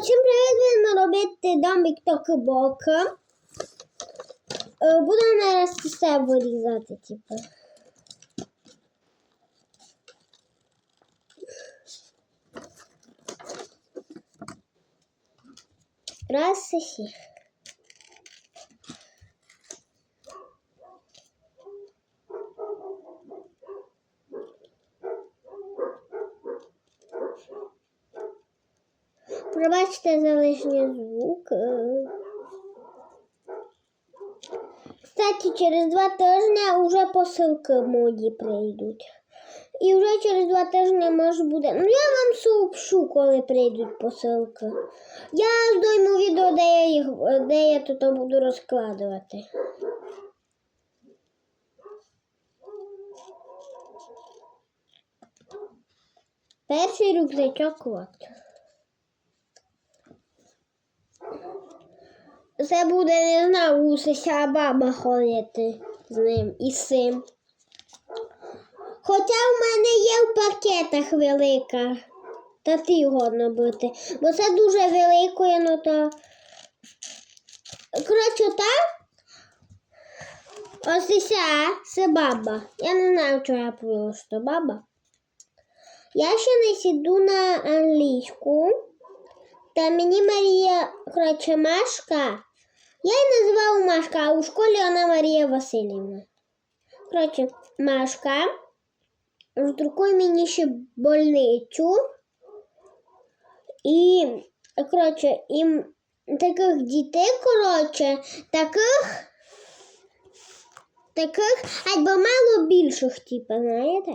всім привіт! Будемо робити домик токибока. Е, Будемо зараз все вирізати, типу. Раз і сі. Пробачте за лишній звук. Кстати, через два тижні вже посилки мої прийдуть. І вже через два тижні може буде. Ну я вам сообщу, коли прийдуть посилки. Я здойму відео, де я їх де я тут буду розкладувати. Перший рюкзачок от. Це буде, не знаю, усися баба ходити з ним і з цим. Хоча в мене є в пакетах велика. Та ти годно бути. Бо це дуже великою, ну то. Коротше, так. Ось і це баба. Я не знаю, чого я що баба. Я ще не сіду на англійську. Та мені Марія, коротше, Машка. Я її називала Машка, а у школі вона Марія Васильівна. Коротше, Машка. Роздрукуй мені ще больницю. І, коротше, і таких дітей, коротше, таких, таких, або мало більших, типу, знаєте?